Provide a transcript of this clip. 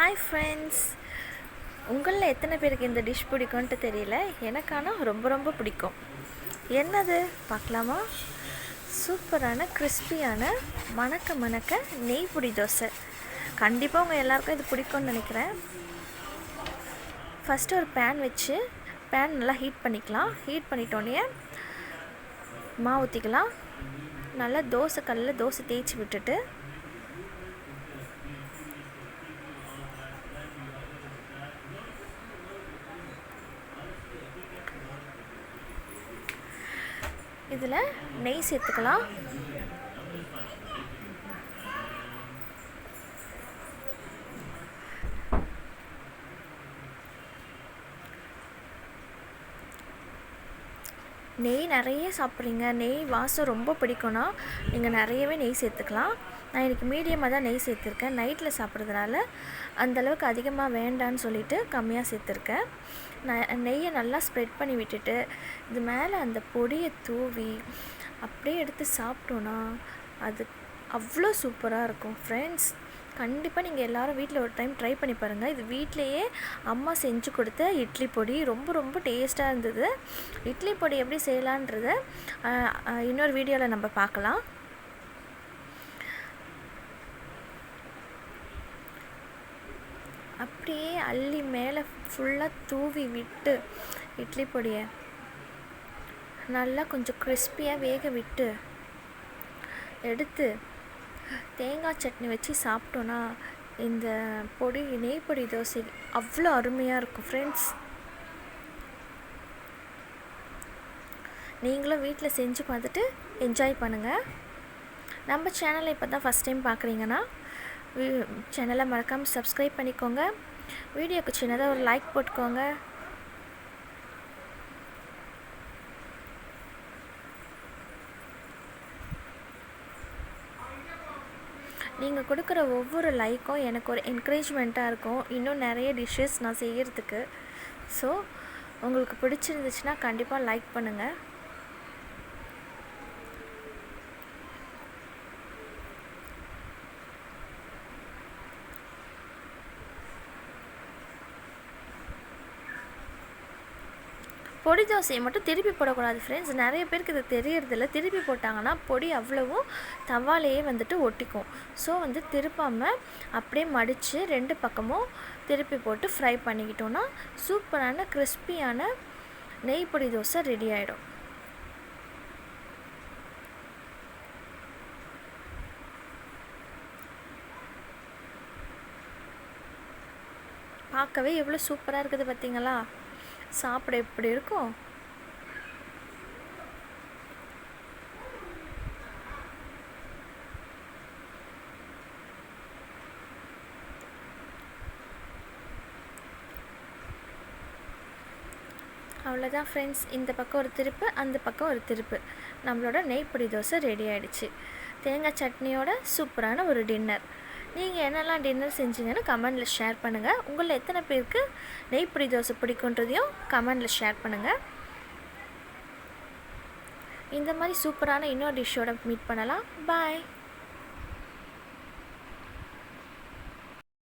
Hi friends உங்களில் எத்தனை பேருக்கு இந்த டிஷ் பிடிக்கும்ன்ட்டு தெரியல? எனக்கான ரொம்ப ரொம்ப பிடிக்கும். என்னது? பார்க்கலாமா? சூப்பரான கிறிஸ்பியான மணக்க மணக்க நெய் பொடி தோசை. கண்டிப்பாக உங்கள் எல்லாருக்கும் இது பிடிக்கும்னு நினைக்கிறேன். ஃபஸ்ட்டு ஒரு பேன் வச்சு பேன் நல்லா ஹீட் பண்ணிக்கலாம். ஹீட் பண்ணிட்டோன்னே மாவு ஊற்றிக்கலாம் நல்லா தோசை கல்லில் தோசை தேய்ச்சி விட்டுட்டு இதில் நெய் சேர்த்துக்கலாம். நெய் நிறைய சாப்பிட்றீங்க. நெய் வாசம் ரொம்ப பிடிக்கும்னா நீங்கள் நிறையவே நெய் சேர்த்துக்கலாம். நான் இன்றைக்கி மீடியமாக தான் நெய் சேர்த்துருக்கேன். நைட்டில் சாப்பிட்றதுனால அந்தளவுக்கு அதிகமாக வேண்டான்னு சொல்லிவிட்டு கம்மியாக சேர்த்துருக்கேன். நான் நெய்யை நல்லா ஸ்ப்ரெட் பண்ணி விட்டுட்டு இது மேலே அந்த பொடியை தூவி அப்படியே எடுத்து சாப்பிட்டோன்னா அது அவ்வளோ சூப்பராக இருக்கும். ஃப்ரெண்ட்ஸ் கண்டிப்பாக நீங்கள் எல்லோரும் வீட்டில் ஒரு டைம் ட்ரை பண்ணி பாருங்கள் இது வீட்லேயே அம்மா செஞ்சு கொடுத்த இட்லி பொடி. ரொம்ப ரொம்ப டேஸ்ட்டாக இருந்தது. இட்லி பொடி எப்படி செய்யலான்றத இன்னொரு வீடியோவில் நம்ம பார்க்கலாம். அப்படியே அள்ளி மேலே ஃபுல்லாக தூவி விட்டு இட்லி பொடியை நல்லா கொஞ்சம் கிறிஸ்பியாக வேக விட்டு எடுத்து தேங்காய் சட்னி வச்சு சாப்பிட்டோன்னா இந்த பொடி நெய் பொடி தோசை அவ்வளோ அருமையாக இருக்கும் ஃப்ரெண்ட்ஸ் நீங்களும் வீட்டில் செஞ்சு பார்த்துட்டு என்ஜாய் பண்ணுங்கள் நம்ம சேனலை இப்போ தான் ஃபஸ்ட் டைம் பார்க்குறீங்கன்னா சேனலை மறக்காமல் சப்ஸ்கிரைப் பண்ணிக்கோங்க. வீடியோக்கு சின்னதாக ஒரு லைக் போட்டுக்கோங்க. நீங்கள் கொடுக்குற ஒவ்வொரு லைக்கும் எனக்கு ஒரு என்கரேஜ்மெண்ட்டாக இருக்கும். இன்னும் நிறைய டிஷ்ஷஸ் நான் செய்கிறதுக்கு ஸோ உங்களுக்கு பிடிச்சிருந்துச்சுன்னா கண்டிப்பாக லைக் பண்ணுங்கள் பொடி தோசையை மட்டும் திருப்பி போடக்கூடாது ஃப்ரெண்ட்ஸ் நிறைய பேருக்கு இது தெரியறதில்ல. திருப்பி போட்டாங்கன்னா பொடி அவ்வளவும் தவாலையே வந்துட்டு ஒட்டிக்கும். ஸோ வந்து திருப்பாமல் அப்படியே மடித்து ரெண்டு பக்கமும் திருப்பி போட்டு ஃப்ரை பண்ணிக்கிட்டோன்னா சூப்பரான கிறிஸ்பியான நெய் பொடி தோசை ரெடி ஆகிடும் பார்க்கவே எவ்வளோ சூப்பராக இருக்குது பார்த்தீங்களா சாப்பிட எப்படி இருக்கும்? அவ்வளோதான் ஃப்ரெண்ட்ஸ் இந்த பக்கம் ஒரு திருப்பு அந்த பக்கம் ஒரு திருப்பு. நம்மளோட நெய்ப்பொடி தோசை ரெடி ஆகிடுச்சு தேங்காய் சட்னியோட சூப்பரான ஒரு டின்னர் நீங்கள் என்னெல்லாம் டின்னர் செஞ்சீங்கன்னு கமெண்டில் ஷேர் பண்ணுங்கள் உங்களில் எத்தனை பேருக்கு நெய் புடி தோசை பிடிக்குன்றதையும் கமெண்டில் ஷேர் பண்ணுங்கள் இந்த மாதிரி சூப்பரான இன்னொரு டிஷ்ஷோட மீட் பண்ணலாம். பாய்.